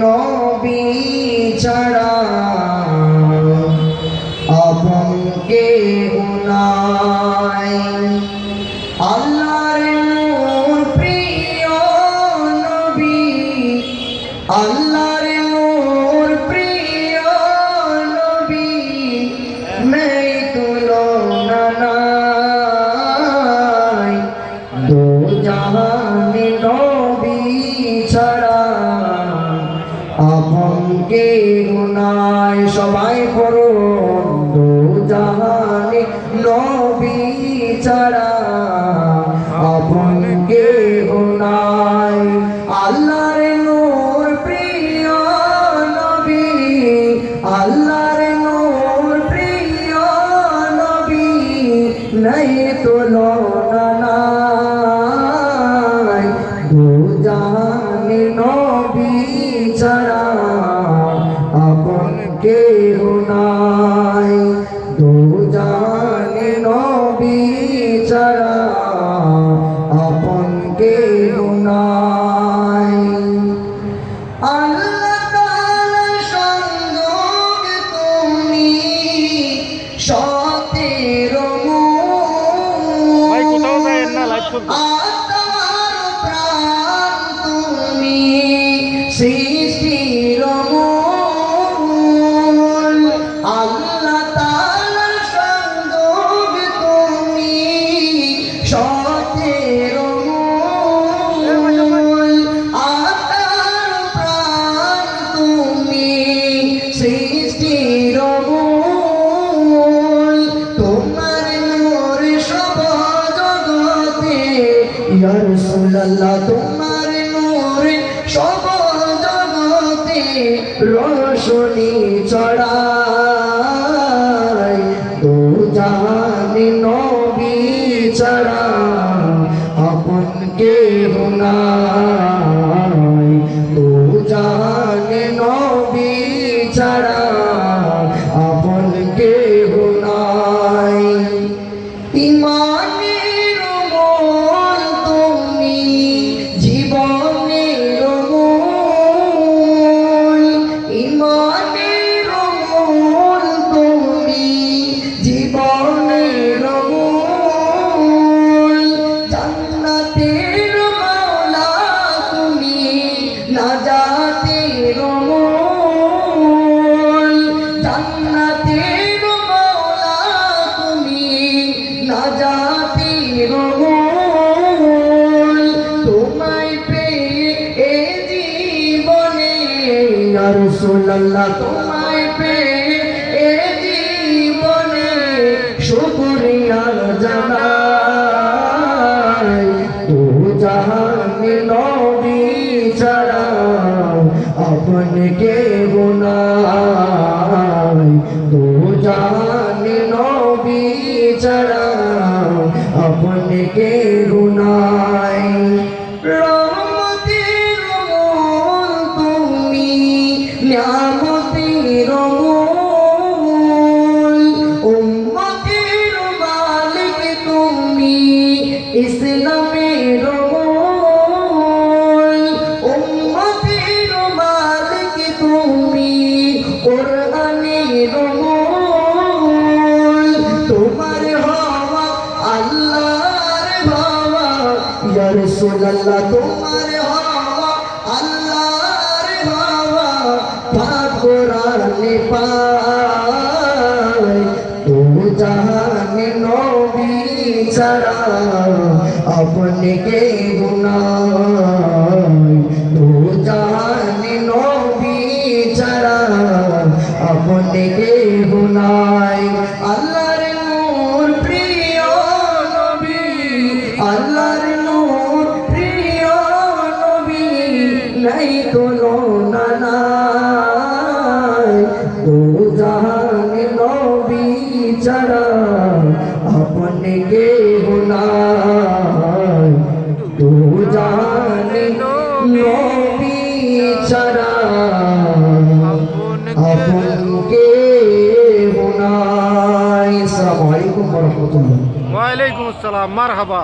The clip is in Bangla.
নবী ছাড়া আপন কে নাই আল্লাহর আপন কে নাই সবাই দো জাহানে নবী ছাড়া তুমি। রোশনি চড়াই দো জানি নবী চড়া আপন কে নাই। রাসূলুল্লাহ, তোমায় পেয়ে এ জীবনে শুকরিয়া জানাই। তো জাহানে নবী ছাড়া আপন কে গুনাই তো জাহানে নবী ছাড়া আপন কে ইয়া রাসূলুল্লাহ তোমার হওয়া, আল্লাহর হওয়া পাক কোরআনে পায়। তো জাহানে নবী ছাড়া গুনাই নবী ছাড়া আপনি গুনাই আল্লাহর তুলনা নাই দো জাহানে নবী ছাড়া আপনি কে নাই। দো জাহানে নবী ছাড়া আপন কে নাই। আসসালামু আলাইকুম ওয়া রাহমাতুল্লাহ। ওয়ালাইকুম আসসালাম মার হাবা